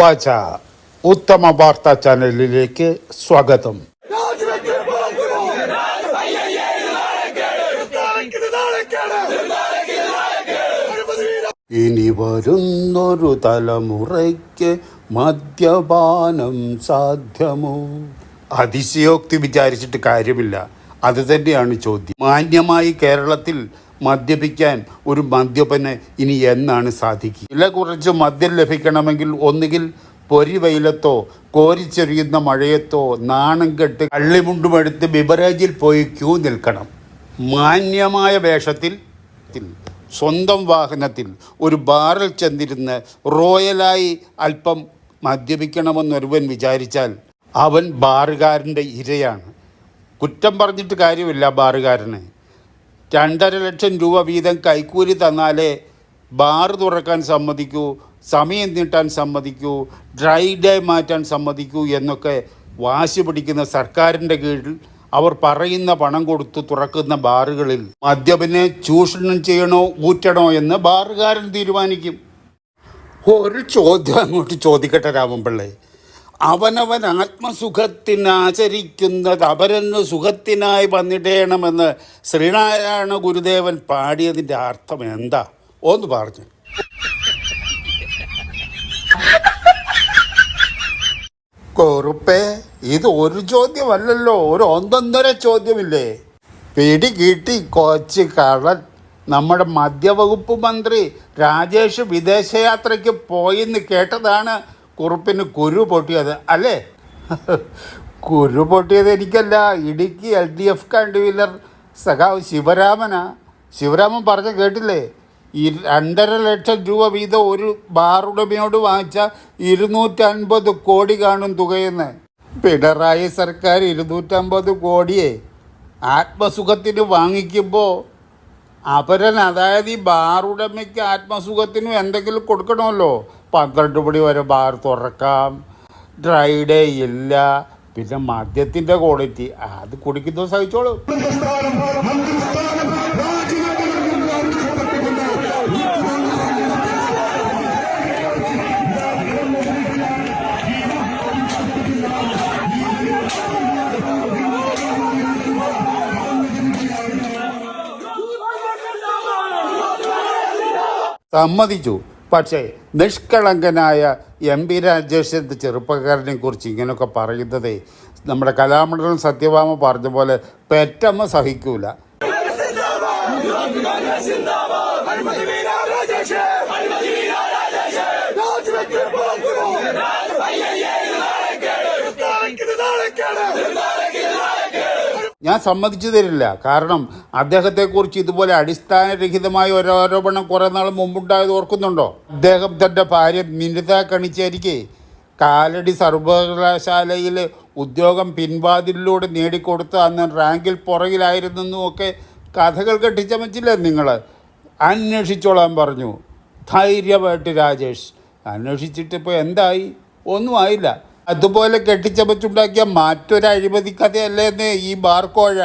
വാച്ച ഉത്തമ വാർത്താ ചാനലിലേക്ക് സ്വാഗതം. ഇനി വരുന്നൊരു തലമുറയ്ക്ക് മദ്യപാനം സാധ്യമോ? അതിശയോക്തി വിചാരിച്ചിട്ട് കാര്യമില്ല. അത് തന്നെയാണ് ചോദ്യം. മാന്യമായി കേരളത്തിൽ മദ്യപിക്കാൻ ഒരു മദ്യപന് ഇനി എന്നാണ് സാധിക്കുക. വില കുറച്ച് മദ്യം ലഭിക്കണമെങ്കിൽ ഒന്നുകിൽ പൊരിവെയിലത്തോ കോരിച്ചെറിയുന്ന മഴയത്തോ നാണം കെട്ട് കള്ളിമുണ്ടുമെടുത്ത് ബിബറേജിൽ പോയി ക്യൂ നിൽക്കണം. മാന്യമായ വേഷത്തിൽ സ്വന്തം വാഹനത്തിൽ ഒരു ബാറിൽ ചെന്നിരുന്ന് റോയലായി അല്പം മദ്യപിക്കണമെന്നൊരുവൻ വിചാരിച്ചാൽ അവൻ ബാറുകാരന്റെ ഇരയാണ്. കുറ്റം പറഞ്ഞിട്ട് കാര്യമില്ല ബാറുകാരന്. രണ്ടര ലക്ഷം രൂപ വീതം കൈക്കൂലി തന്നാലേ ബാർ തുറക്കാൻ സമ്മതിക്കൂ സമയം നീട്ടാൻ സമ്മതിക്കൂ ഡ്രൈ ഡേ മാറ്റാൻ സമ്മതിക്കൂ എന്നൊക്കെ വാശി പിടിക്കുന്ന സർക്കാരിന്റെ കീഴിൽ അവർ പറയുന്ന പണം കൊടുത്ത് തുറക്കുന്ന ബാറുകളിൽ മദ്യപിനെ ചൂഷണം ചെയ്യണോ ഊറ്റണോ എന്ന് ബാറുകാരൻ തീരുമാനിക്കും. ഒരു ചോദ്യം അങ്ങോട്ട് ചോദിക്കട്ടെ രാമൻപിള്ളേ. അവനവൻ ആത്മസുഖത്തിന് ആചരിക്കുന്നത് അപരന് സുഖത്തിനായി വന്നിടേണമെന്ന് ശ്രീനാരായണ ഗുരുദേവൻ പാടിയതിന്റെ അർത്ഥം എന്താ? ഒന്ന് പറഞ്ഞു. കുറുപ്പേ ഇത് ഒരു ചോദ്യമല്ലല്ലോ ഒരു ഒന്നൊന്നര ചോദ്യമില്ലേ? പിടി കിട്ടി കൊച്ച് കള്ളൻ. നമ്മുടെ മദ്യവകുപ്പ് മന്ത്രി രാജേഷ് വിദേശയാത്രയ്ക്ക് പോയിന്ന് കേട്ടതാണ് കുറുപ്പിന് കുരു പൊട്ടിയത് അല്ലേ? കുരു പൊട്ടിയത് എനിക്കല്ല ഇടുക്കി എൽ ഡി എഫ് കണ്ടുവില്ലർ സഖാവ് ശിവരാമനാ. ശിവരാമൻ പറഞ്ഞ കേട്ടില്ലേ? ഈ രണ്ടര ലക്ഷം രൂപ വീതം ഒരു ബാറുടമയോട് വാങ്ങിച്ച ഇരുന്നൂറ്റൻപത് കോടി കാണും തുകയെന്ന്. പിണറായി സർക്കാർ ഇരുന്നൂറ്റമ്പത് കോടിയെ ആത്മസുഖത്തിന് വാങ്ങിക്കുമ്പോൾ അപരൻ അതായത് ഈ ബാറുടമയ്ക്ക് ആത്മസുഖത്തിനും എന്തെങ്കിലും കൊടുക്കണമല്ലോ? പന്ത്രണ്ട് മണി വരെ ബാർ തുറക്കാം. ഡ്രൈ ഡേ ഇല്ല. പിന്നെ മദ്യത്തിന്റെ ക്വാളിറ്റി. അത് കുടിക്കുന്നത് സഹിച്ചോളൂ. സമ്മതിച്ചു. പക്ഷേ നിഷ്കളങ്കനായ എം പി രാജേഷ് എന്ന ചെറുപ്പക്കാരനെ കുറിച്ച് ഇങ്ങനെയൊക്കെ പറയുന്നത് നമ്മുടെ കലാമണ്ഡലം സത്യഭാമ പറഞ്ഞ പോലെ പെറ്റമ്മ സഹിക്കൂല. ഞാൻ സമ്മതിച്ചു തരില്ല. കാരണം അദ്ദേഹത്തെക്കുറിച്ച് ഇതുപോലെ അടിസ്ഥാനരഹിതമായ ഒരു ആരോപണം കുറേ നാൾ മുമ്പുണ്ടായത് ഓർക്കുന്നുണ്ടോ? അദ്ദേഹം തന്റെ ഭാര്യ മിനിത കണിച്ചേരിക്ക് കാലടി സർവകലാശാലയിൽ ഉദ്യോഗം പിൻവാതിലിലൂടെ നേടിക്കൊടുത്ത് അന്ന് റാങ്കിൽ പുറകിലായിരുന്നെന്നുമൊക്കെ കഥകൾ കെട്ടിച്ചമച്ചില്ലേ നിങ്ങൾ അന്വേഷിച്ചോളാൻ പറഞ്ഞു. ധൈര്യമായിട്ട് രാജേഷ് അന്വേഷിച്ചിട്ടിപ്പോൾ എന്തായി? ഒന്നും ആയില്ല. അതുപോലെ കെട്ടിച്ചമച്ചുണ്ടാക്കിയ മറ്റൊരു അഴിമതി കഥയല്ലേന്ന് ഈ ബാർക്കോഴ.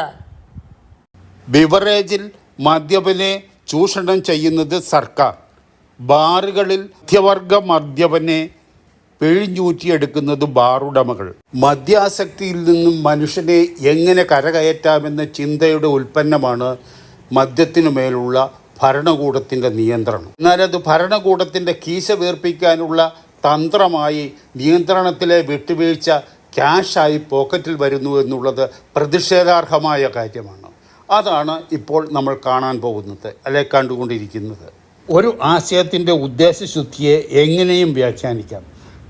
ബിവറേജിൽ മദ്യപനെ ചൂഷണം ചെയ്യുന്നത് സർക്കാർ. ബാറുകളിൽ മധ്യവർഗ മദ്യപനെ പിഴിഞ്ഞൂറ്റിയെടുക്കുന്നത് ബാറുടമകൾ. മദ്യാസക്തിയിൽ നിന്നും മനുഷ്യനെ എങ്ങനെ കരകയറ്റാമെന്ന ചിന്തയുടെ ഉൽപ്പന്നമാണ് മദ്യത്തിനു മേലുള്ള ഭരണകൂടത്തിന്റെ നിയന്ത്രണം. എന്നാലത് ഭരണകൂടത്തിന്റെ കീശ വീർപ്പിക്കാനുള്ള തന്ത്രമായി നിയന്ത്രണത്തിലെ വിട്ടുവീഴ്ച ക്യാഷായി പോക്കറ്റിൽ വരുന്നു എന്നുള്ളത് പ്രതിഷേധാർഹമായ കാര്യമാണ്. അതാണ് ഇപ്പോൾ നമ്മൾ കാണാൻ പോകുന്നത് അല്ലെ കണ്ടുകൊണ്ടിരിക്കുന്നത്. ഒരു ആശയത്തിന്റെ ഉദ്ദേശശുദ്ധിയെ എങ്ങനെയും വ്യാഖ്യാനിക്കാം.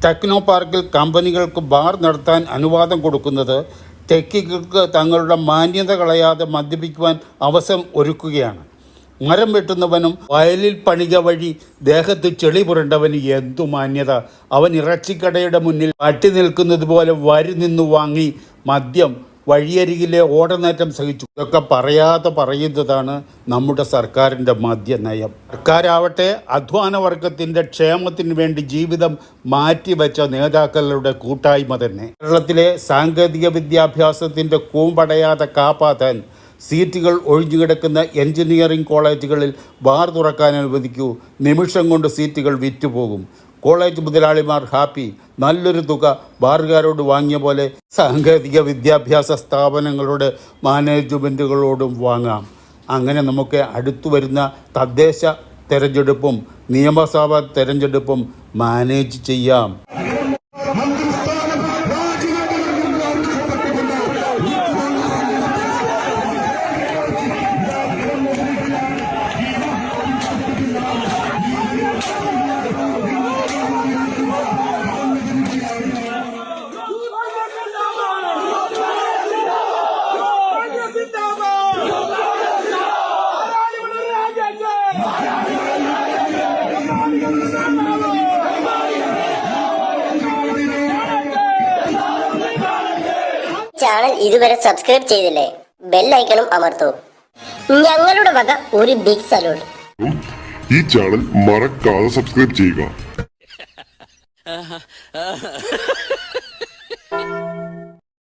ടെക്നോ പാർക്കിൽ കമ്പനികൾക്ക് ബാർ നടത്താൻ അനുവാദം കൊടുക്കുന്നത് ടെക്കികൾക്ക് തങ്ങളുടെ മാന്യത കളയാതെ മദ്യപിക്കുവാൻ അവസരം ഒരുക്കുകയാണ്. മരം വെട്ടുന്നവനും വയലിൽ പണിക വഴി ദേഹത്ത് ചെളി പുരണ്ടവന് എന്തു മാന്യത? അവൻ ഇറച്ചിക്കടയുടെ മുന്നിൽ അട്ടി നിൽക്കുന്നത് പോലെ വരി നിന്നു വാങ്ങി മദ്യം വഴിയരികിലെ ഓടനേറ്റം സഹിച്ചു. ഇതൊക്കെ പറയാതെ പറയുന്നതാണ് നമ്മുടെ സർക്കാരിന്റെ മദ്യ നയം സർക്കാരാവട്ടെ അധ്വാന വർഗത്തിന്റെ ക്ഷേമത്തിന് വേണ്ടി ജീവിതം മാറ്റിവെച്ച നേതാക്കളുടെ കൂട്ടായ്മ തന്നെ. കേരളത്തിലെ സാങ്കേതിക വിദ്യാഭ്യാസത്തിന്റെ കൂമ്പടയാതെ കാപ്പാത്താൻ സീറ്റുകൾ ഒഴിഞ്ഞുകിടക്കുന്ന എഞ്ചിനീയറിംഗ് കോളേജുകളിൽ ബാർ തുറക്കാൻ അനുവദിക്കൂ. നിമിഷം കൊണ്ട് സീറ്റുകൾ വിറ്റുപോകും. കോളേജ് മുതലാളിമാർ ഹാപ്പി. നല്ലൊരു തുക ബാറുകാരോട് വാങ്ങിയ പോലെ സാങ്കേതിക വിദ്യാഭ്യാസ സ്ഥാപനങ്ങളുടെ മാനേജ്മെന്റുകളോടും വാങ്ങാം. അങ്ങനെ നമുക്ക് അടുത്തു വരുന്ന തദ്ദേശ തെരഞ്ഞെടുപ്പും നിയമസഭാ തെരഞ്ഞെടുപ്പും മാനേജ് ചെയ്യാം. ചാനൽ ഇതുവരെ സബ്സ്ക്രൈബ് ചെയ്തില്ലേ? ബെല്ലൈക്കണും അമർത്തൂ. ഞങ്ങളുടെ വക ഒരു ബിഗ് സല്യൂട്ട് ഈ ചാനൽ മറക്കാതെ സബ്സ്ക്രൈബ് ചെയ്യുക.